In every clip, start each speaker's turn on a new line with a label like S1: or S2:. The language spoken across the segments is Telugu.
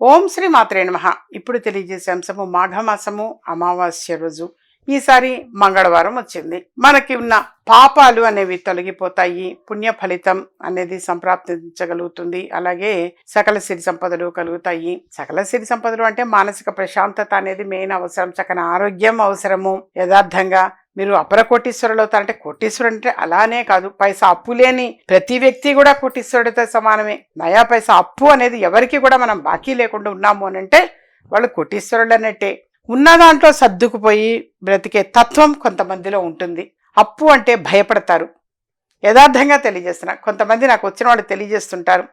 S1: ఓం శ్రీ మాత్రే నమ. ఇప్పుడు తెలియజేసే అంశము మాఘమాసము అమావాస్య రోజు. ఈసారి మంగళవారం వచ్చింది. మనకి ఉన్న పాపాలు అనేవి తొలగిపోతాయి. పుణ్య ఫలితం అనేది సంప్రాప్తించగలుగుతుంది. అలాగే సకల సిరి సంపదలు కలుగుతాయి. సకల సిరి సంపదలు అంటే మానసిక ప్రశాంతత అనేది మెయిన్ అవసరం. చక్కని ఆరోగ్యం అవసరము. యథార్థంగా మీరు అపర కోటీశ్వరులు అవుతారంటే కోటీశ్వరుడు అంటే అలానే కాదు. పైసా అప్పు లేని ప్రతి వ్యక్తి కూడా కోటీశ్వరుడితో సమానమే. నయా పైసా అప్పు అనేది ఎవరికి కూడా మనం బాకీ లేకుండా ఉన్నాము అని అంటే వాళ్ళు కోటీశ్వరులు అన్నట్టే. ఉన్న దాంట్లో సర్దుకుపోయి బ్రతికే తత్వం కొంతమందిలో ఉంటుంది. అప్పు అంటే భయపడతారు. యథార్థంగా తెలియజేస్తున్నా. కొంతమంది నాకు వచ్చిన వాళ్ళు తెలియజేస్తుంటారు.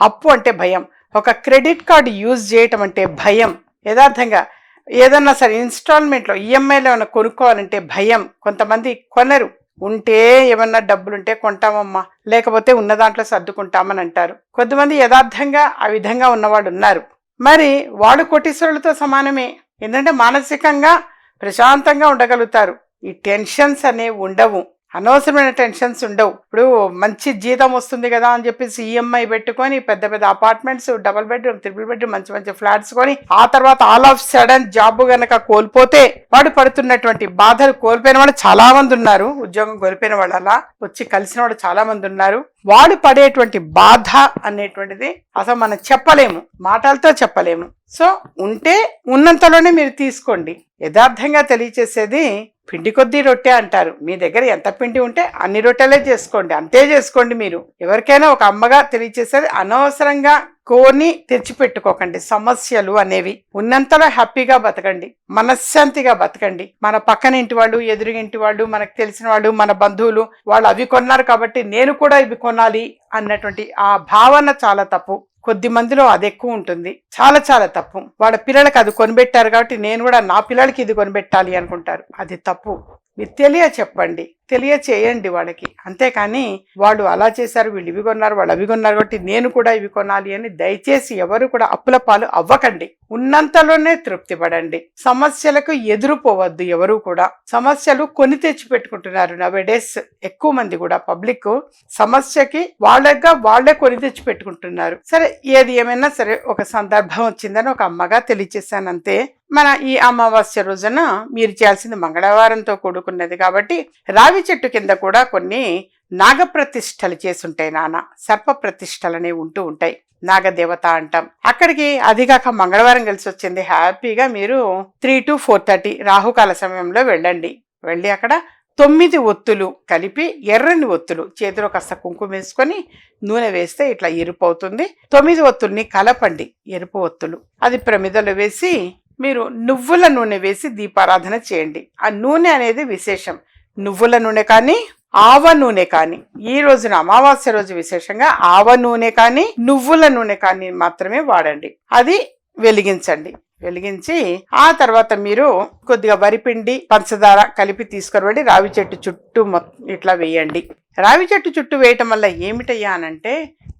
S1: అప్పు అంటే భయం. ఒక క్రెడిట్ కార్డు యూజ్ చేయటం అంటే భయం. యథార్థంగా ఏదన్నా సరే ఇన్స్టాల్మెంట్లో ఈఎంఐలో ఏమైనా కొనుక్కోవాలంటే భయం. కొంతమంది కొనరు. ఉంటే ఏమన్నా డబ్బులు ఉంటే కొంటామమ్మా. లేకపోతే ఉన్న దాంట్లో సర్దుకుంటామని అంటారు. కొంతమంది యథార్థంగా ఆ విధంగా ఉన్నవాళ్ళు ఉన్నారు. మరి వాడు కోటీశ్వరులతో సమానమే. ఎందుకంటే మానసికంగా ప్రశాంతంగా ఉండగలుగుతారు. ఈ టెన్షన్స్ అనేవి ఉండవు. అనవసరమైన టెన్షన్స్ ఉండవు. ఇప్పుడు మంచి జీతం వస్తుంది కదా అని చెప్పేసి ఈఎంఐ పెట్టుకొని పెద్ద పెద్ద apartments double bedroom triple bedroom మంచి మంచి ఫ్లాట్స్ కొని ఆ తర్వాత ఆల్ ఆఫ్ సడన్ జాబ్ గనక కోల్పోతే వాడు పడుతున్నటువంటి బాధలు కోల్పోయిన వాళ్ళు చాలా మంది ఉన్నారు. ఉద్యోగం కోల్పోయిన వాళ్ళు అలా వచ్చి కలిసిన వాళ్ళు చాలా మంది ఉన్నారు. వాడు పడేటువంటి బాధ అనేటువంటిది అసలు మనం చెప్పలేము. మాటలతో చెప్పలేము. సో ఉంటే ఉన్నంతలోనే మీరు తీసుకోండి. యథార్థంగా తెలియచేసేది పిండి కొద్దీ రొట్టె అంటారు. మీ దగ్గర ఎంత పిండి ఉంటే అన్ని రొట్టెలే చేసుకోండి. అంతే చేసుకోండి మీరు. ఎవరికైనా ఒక అమ్మగా తెలియచేసేది అనవసరంగా కోని తెచ్చిపెట్టుకోకండి. సమస్యలు అనేవి ఉన్నంతలో హ్యాపీగా బతకండి. మనశ్శాంతిగా బతకండి. మన పక్కన ఇంటి వాళ్ళు ఎదురుగింటి వాళ్ళు మనకు తెలిసిన వాళ్ళు మన బంధువులు వాళ్ళు అవి కొన్నారు కాబట్టి నేను కూడా ఇవి కొనాలి అన్నటువంటి ఆ భావన చాలా తప్పు. కొద్ది మందిలో అది ఎక్కువ ఉంటుంది. చాలా చాలా తప్పు. వాళ్ళ పిల్లలకి అది కొనిపెట్టారు కాబట్టి నేను కూడా నా పిల్లలకి ఇది కొనిపెట్టాలి అనుకుంటారు. అది తప్పు. మీరు తెలియ చెప్పండి తెలియ చేయండి వాళ్ళకి. అంతేకాని వాళ్ళు అలా చేశారు వీళ్ళు ఇవి కొన్నారు వాళ్ళు అవి కొన్నారు కాబట్టి నేను కూడా ఇవి కొనాలి అని దయచేసి ఎవరు కూడా అప్పుల పాలు అవ్వకండి. ఉన్నంతలోనే తృప్తి పడండి సమస్యలకు ఎదురుపోవద్దు ఎవరు కూడా. సమస్యలు కొని తెచ్చి పెట్టుకుంటున్నారు నవడేస్ ఎక్కువ మంది కూడా. పబ్లిక్ సమస్యకి వాళ్ళగా వాళ్ళే కొని తెచ్చి పెట్టుకుంటున్నారు. సరే ఏది ఏమైనా సరే ఒక సందర్భం వచ్చిందని ఒక అమ్మగా తెలియచేశాను అంతే మన ఈ అమావాస్య రోజున మీరు చేయాల్సింది మంగళవారంతో కూడుకున్నది కాబట్టి రావి చెట్టు కింద కూడా కొన్ని నాగప్రతిష్టలు చేసుంటాయి నాన్న సర్ప ప్రతిష్టలు ఉంటూ ఉంటాయి. నాగదేవత అంటాం. అక్కడికి అదిగాక మంగళవారం కలిసి వచ్చింది. హ్యాపీగా మీరు త్రీ టు ఫోర్ థర్టీ రాహుకాల సమయంలో వెళ్ళండి. వెళ్ళి అక్కడ తొమ్మిది ఒత్తులు కలిపి ఎర్రని ఒత్తులు చేతిలో కాస్త కుంకుమ వేసుకొని నూనె వేస్తే ఇట్లా ఎరుపు అవుతుంది. తొమ్మిది ఒత్తుల్ని కలపండి. ఎరుపు ఒత్తులు. అది ప్రమిదలో వేసి మీరు నువ్వుల నూనె వేసి దీపారాధన చేయండి. ఆ నూనె అనేది విశేషం. నువ్వుల నూనె కానీ ఆవ నూనె కానీ. ఈ రోజున అమావాస్య రోజు విశేషంగా ఆవ నూనె కానీ నువ్వుల నూనె కానీ మాత్రమే వాడండి. అది వెలిగించండి. వెలిగించి ఆ తర్వాత మీరు కొద్దిగా వరిపిండి పంచదార కలిపి తీసుకురండి. రావి చెట్టు చుట్టూ మొత్తం ఇట్లా వేయండి. రావి చెట్టు చుట్టూ వేయటం వల్ల ఏమిటయ్యా అనంటే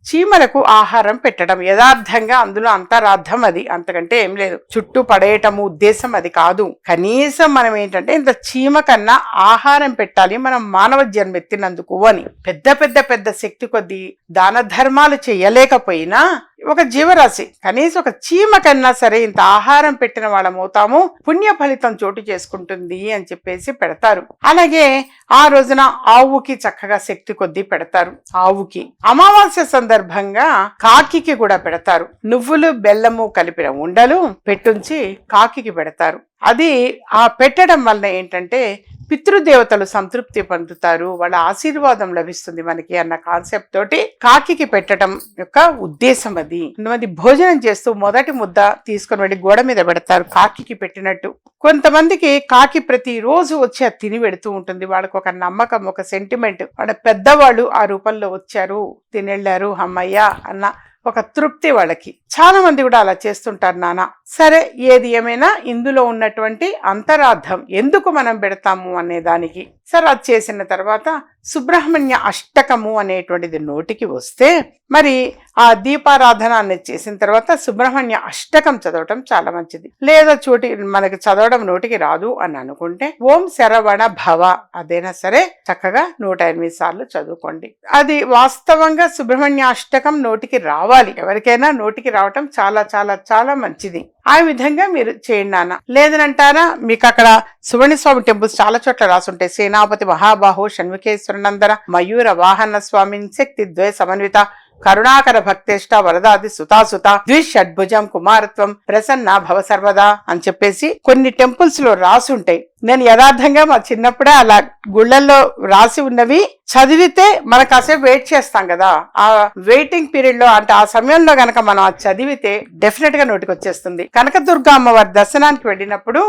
S1: చీమలకు ఆహారం పెట్టడం. యథార్థంగా అందులో అంతరార్థం అది. అంతకంటే ఏం లేదు. చుట్టూ పడేయటము ఉద్దేశం అది కాదు. కనీసం మనం ఏంటంటే ఇంత చీమ కన్నా ఆహారం పెట్టాలి మనం మానవ జన్మెత్తినందుకు అని. పెద్ద పెద్ద పెద్ద శక్తి కొద్దీ దాన ధర్మాలు చేయలేకపోయినా ఒక జీవరాశి. కనీసం ఒక చీమ కన్నా సరే ఇంత ఆహారం పెట్టిన వాళ్ళమవుతాము పుణ్య ఫలితం చోటు చేసుకుంటుంది అని చెప్పేసి పెడతారు. అలాగే ఆ రోజున ఆవుకి చక్కగా శక్తి కొద్దీ పెడతారు. ఆవుకి. అమావాస్య సందర్భంగా కాకికి కూడా పెడతారు. నువ్వులు బెల్లము కలిపిన ఉండలు పెట్టుంచి కాకికి పెడతారు. అది ఆ పెట్టడం వల్ల ఏంటంటే పితృదేవతలు సంతృప్తి పొందుతారు వాళ్ళ ఆశీర్వాదం లభిస్తుంది మనకి అన్న కాన్సెప్ట్ తోటి కాకి పెట్టడం యొక్క ఉద్దేశం అది. కొంతమంది భోజనం చేస్తూ మొదటి ముద్ద తీసుకొని వెళ్ళి గోడ మీద పెడతారు కాకి పెట్టినట్టు. కొంతమందికి కాకి ప్రతిరోజు వచ్చి అది తిని పెడుతూ ఉంటుంది వాళ్ళకు ఒక నమ్మకం ఒక సెంటిమెంట్ వాళ్ళ పెద్దవాళ్ళు ఆ రూపంలో వచ్చారు తినెళ్ళారు అమ్మయ్య అన్న ఒక తృప్తి వాళ్ళకి. చాలా మంది కూడా అలా చేస్తుంటారు నాన్న. సరే ఏది ఏమైనా ఇందులో ఉన్నటువంటి అంతరార్థం ఎందుకు మనం పెడతాము అనే దానికి. సరే అది చేసిన తర్వాత సుబ్రహ్మణ్య అష్టకము అనేటువంటిది నోటికి వస్తే మరి ఆ దీపారాధన చేసిన తర్వాత సుబ్రహ్మణ్య అష్టకం చదవటం చాలా మంచిది. లేదా చోటి మనకి చదవడం నోటికి రాదు అని అనుకుంటే ఓం శరవణ భవ అదైనా సరే చక్కగా నూట ఎనిమిది సార్లు చదువుకోండి. అది వాస్తవంగా సుబ్రహ్మణ్య అష్టకం నోటికి రావాలి. ఎవరికైనా నోటికి రావటం చాలా చాలా చాలా మంచిది. ఆ విధంగా మీరు చేయండి నాన్న. లేదనంటారా మీకు అక్కడ సువర్ణస్వామి టెంపుల్స్ చాలా చోట్ల రాసుంటాయి. సేనాపతి మహాబాహు షణ్ముఖేశ్వరనందన మయూర వాహన స్వామిని శక్తి ద్వయ సమన్విత కరుణాకర భక్తేష్ట వరదాది సుతాసుత ద్విషడ్భుజం కుమారత్వం ప్రసన్న భవ సర్వదా అని చెప్పేసి కొన్ని టెంపుల్స్లో రాసి ఉంటాయి నేను యథార్థంగా మా చిన్నప్పుడే అలా గుళ్ళల్లో రాసి ఉన్నవి చదివితే మనం కాసేపు వెయిట్ చేస్తాం కదా. ఆ వెయిటింగ్ పీరియడ్లో అంటే ఆ సమయంలో గనక మనం చదివితే డెఫినెట్గా నోటికి వచ్చేస్తుంది కనకదుర్గ అమ్మవారి దర్శనానికి వెళ్ళినప్పుడు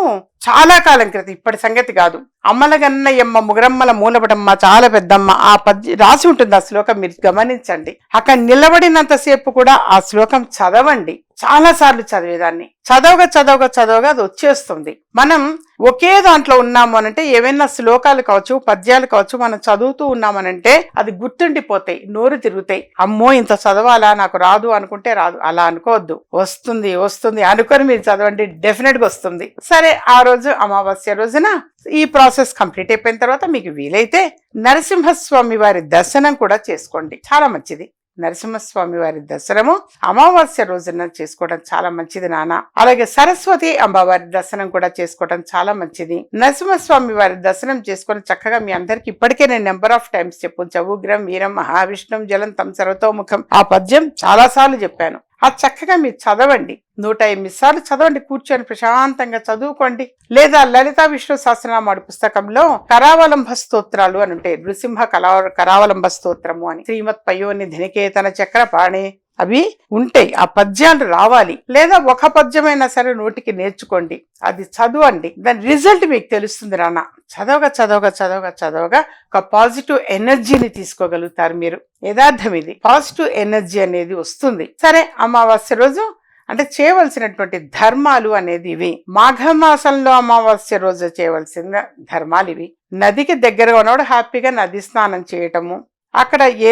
S1: చాలా కాలం క్రితం ఇప్పటి సంగతి కాదు. అమ్మలగన్నయ్యమ్మ ముగరమ్మల మూలబడమ్మ చాలా పెద్దమ్మ ఆ పద్య రాసి ఉంటుంది ఆ శ్లోకం మీరు గమనించండి. అక్కడ నిలబడినంతసేపు కూడా ఆ శ్లోకం చదవండి. చాలా సార్లు చదివేదాన్ని. చదవగా చదవగా చదవగా అది వచ్చేస్తుంది. మనం ఒకే దాంట్లో ఉన్నాము అనంటే ఏవైనా శ్లోకాలు కావచ్చు పద్యాలు కావచ్చు మనం చదువుతూ ఉన్నామనంటే అది గుర్తుండిపోతాయి నోరు తిరుగుతాయి. అమ్మో ఇంత చదవాలా? నాకు రాదు అనుకుంటే రాదు. అలా అనుకోవద్దు. వస్తుంది వస్తుంది అనుకొని మీరు చదవండి. డెఫినెట్గా వస్తుంది. సరే ఆ రోజు అమావాస్య రోజున ఈ ప్రాసెస్ కంప్లీట్ అయిపోయిన తర్వాత మీకు వీలైతే నరసింహస్వామి వారి దర్శనం కూడా చేసుకోండి. చాలా మంచిది. నరసింహస్వామి వారి దర్శనము అమావాస్య రోజున చేసుకోవడం చాలా మంచిది నాన్న. అలాగే సరస్వతి అమ్మవారి దర్శనం కూడా చేసుకోవడం చాలా మంచిది. నరసింహస్వామి వారి దర్శనం చేసుకుని చక్కగా మీ అందరికి ఇప్పటికే నేను నెంబర్ ఆఫ్ టైమ్స్ చెప్పు. చవుగ్రం వీరం మహావిష్ణుం జలం తం సర్వతోముఖం. ఆ పద్యం చాలా సార్లు చెప్పాను. ఆ చక్కగా మీరు చదవండి. నూట ఎనిమిది సార్లు చదవండి. కూర్చొని ప్రశాంతంగా చదువుకోండి. లేదా లలితా విష్ణు సహస్రనామాడు పుస్తకంలో కరావలంబ స్తోత్రాలు అని ఉంటాయి. నృసింహ కలా కరావలంబ స్తోత్రము అని. శ్రీమత్ పయోని ధనికేతన చక్రపాణి అవి ఉంటాయి. ఆ పద్యాలు రావాలి. లేదా ఒక పద్యమైనా సరే నోటికి నేర్చుకోండి. అది చదవండి. దాని రిజల్ట్ మీకు తెలుస్తుంది రాన్న చదవగా చదవగా చదవగా చదవగా ఒక పాజిటివ్ ఎనర్జీని తీసుకోగలుగుతారు మీరు. యథార్థం ఇది. పాజిటివ్ ఎనర్జీ అనేది వస్తుంది. సరే అమావాస్య రోజు అంటే చేయవలసినటువంటి ధర్మాలు అనేది ఇవి. మాఘమాసంలో అమావాస్య రోజు చేయవలసిన ధర్మాలు ఇవి. నదికి దగ్గరగా ఉన్నవాడు హ్యాపీగా నది స్నానం చేయటము అక్కడ ఏ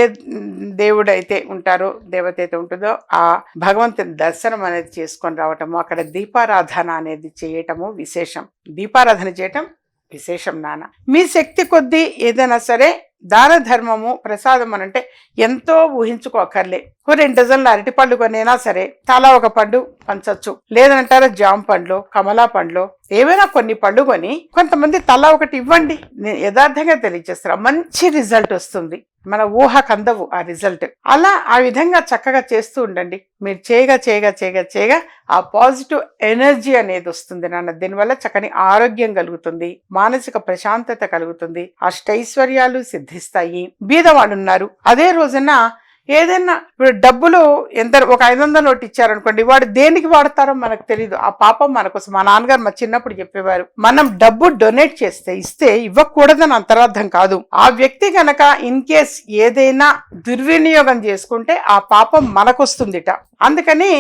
S1: దేవుడైతే ఉంటారో దేవత అయితే ఉంటుందో ఆ భగవంతుని దర్శనం అనేది చేసుకొని రావటము అక్కడ దీపారాధన అనేది చేయటము విశేషం. దీపారాధన చేయటం విశేషం నాన్న. మీ శక్తి కొద్దీ ఏదైనా సరే దాన ధర్మము ప్రసాదం అని అంటే ఎంతో ఊహించుకోకర్లే. ఓ రెండు డజన్ల అరటి పళ్ళు కొనైనా సరే తలా ఒక పండు పంచవచ్చు లేదంటారా జామ పండ్లు కమలా పండ్లు ఏవైనా కొన్ని పళ్ళు కొని కొంతమంది తలా ఒకటి ఇవ్వండి. నేను యథార్థంగా తెలియజేస్తాను మంచి రిజల్ట్ వస్తుంది. మన ఊహ కందవు ఆ రిజల్ట్. అలా ఆ విధంగా చక్కగా చేస్తూ ఉండండి. మీరు చేయగా చేయగా చేయగా చేయగా ఆ పాజిటివ్ ఎనర్జీ అనేది వస్తుంది నాన్న. దీనివల్ల చక్కని ఆరోగ్యం కలుగుతుంది. మానసిక ప్రశాంతత కలుగుతుంది. అష్టైశ్వర్యాలు సిద్ధిస్తాయి. బీదవాళ్ళు ఉన్నారు అదే రోజున ఏదైనా ఇప్పుడు డబ్బులు ఎంత ఒక ఐదు వందల నోటు ఇచ్చారనుకోండి వాడు దేనికి వాడతారో మనకు తెలియదు ఆ పాపం మనకోసం మా నాన్నగారు మా చిన్నప్పుడు చెప్పేవారు మనం డబ్బు డొనేట్ చేస్తే ఇస్తే ఇవ్వకూడదని అంతరార్థం కాదు. ఆ వ్యక్తి కనుక ఇన్ కేస్ ఏదైనా దుర్వినియోగం చేసుకుంటే ఆ పాపం మనకొస్తుందిట. అందుకని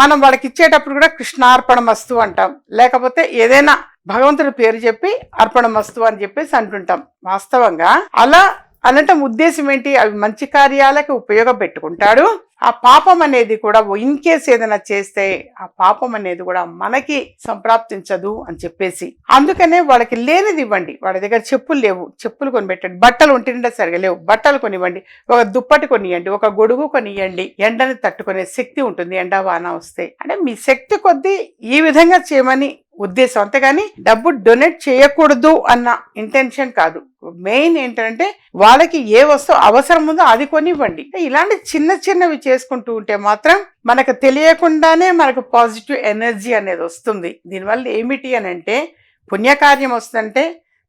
S1: మనం వాళ్ళకి ఇచ్చేటప్పుడు కూడా కృష్ణార్పణ మస్తు అంటాం. లేకపోతే ఏదైనా భగవంతుడి పేరు చెప్పి అర్పణ మస్తు అని చెప్పేసి అంటుంటాం. వాస్తవంగా అలా అనటం ఉద్దేశం ఏంటి? అవి మంచి కార్యాలకు ఉపయోగపెట్టుకుంటాడు. ఆ పాపం అనేది కూడా ఇన్ కేస్ ఏదైనా చేస్తే ఆ పాపం అనేది కూడా మనకి సంప్రాప్తించదు అని చెప్పేసి. అందుకనే వాళ్ళకి లేనిది ఇవ్వండి. వాళ్ళ దగ్గర చెప్పులు లేవు. చెప్పులు కొని పెట్టండి బట్టలు ఉంటుండే సరిగా లేవు. బట్టలు కొనివ్వండి. ఒక దుప్పటి కొనియండి. ఒక గొడుగు కొనియండి. ఎండని తట్టుకునే శక్తి ఉంటుంది. ఎండ వాన వస్తే. అంటే మీ శక్తి కొద్దీ ఈ విధంగా చేయమని ఉద్దేశం. అంతేగాని డబ్బు డొనేట్ చేయకూడదు అన్న ఇంటెన్షన్ కాదు. మెయిన్ ఏంటంటే వాళ్ళకి ఏ వస్తువు అవసరం ఉందో అది కొనివ్వండి. ఇలాంటి చిన్న చిన్నవి చేసుకుంటూ ఉంటే మాత్రం మనకు తెలియకుండానే మనకు పాజిటివ్ ఎనర్జీ అనేది వస్తుంది. దీనివల్ల ఏమిటి అని అంటే పుణ్యకార్యం వస్తుందంటే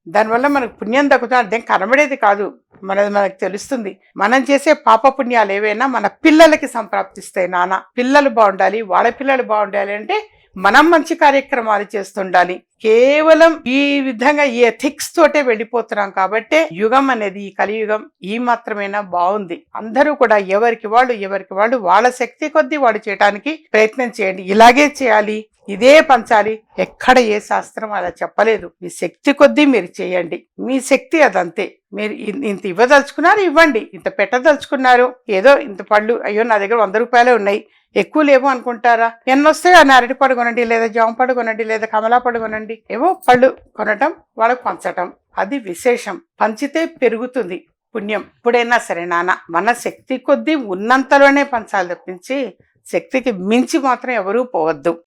S1: దానివల్ల మనకు పుణ్యం దక్కుతుంది. అర్థం కనబడేది కాదు. మనది మనకు తెలుస్తుంది. మనం చేసే పాప పుణ్యాలు ఏవైనా మన పిల్లలకి సంప్రాప్తిస్తాయి నాన్న పిల్లలు బాగుండాలి వాళ్ళ పిల్లలు బాగుండాలి అంటే మనం మంచి కార్యక్రమాలు చేస్తుండాలి. కేవలం ఈ విధంగా ఈ ఎథిక్స్ తోటే వెళ్ళిపోతున్నాం కాబట్టి యుగం అనేది ఈ కలియుగం ఈ మాత్రమేనా బాగుంది. అందరూ కూడా ఎవరికి వాళ్ళు ఎవరికి వాళ్ళు వాళ్ళ శక్తి కొద్దీ వాడు చేయడానికి ప్రయత్నం చేయండి. ఇలాగే చేయాలి ఇదే పంచాలి. ఎక్కడ ఏ శాస్త్రం అలా చెప్పలేదు. మీ శక్తి కొద్దీ మీరు చేయండి. మీ శక్తి అదంతే. మీరు ఇంత ఇవ్వదలుచుకున్నారు ఇవ్వండి. ఇంత పెట్టదలుచుకున్నారు. ఏదో ఇంత పళ్ళు అయ్యో నా దగ్గర వంద రూపాయలే ఉన్నాయి. ఎక్కువ లేవు అనుకుంటారా? ఎన్ని వస్తాయో. ఆ అరటి పడు కొనండి లేదా జామ పడు కొనండి లేదా కమలా పడు కొనండి. ఏవో పళ్ళు కొనటం వాళ్ళకు పంచటం. అది విశేషం. పంచితే పెరుగుతుంది పుణ్యం. ఇప్పుడైనా సరే నాన్న మన శక్తి కొద్దీ ఉన్నంతలోనే పంచాలి తప్పించి శక్తికి మించి మాత్రం ఎవరూ పోవద్దు.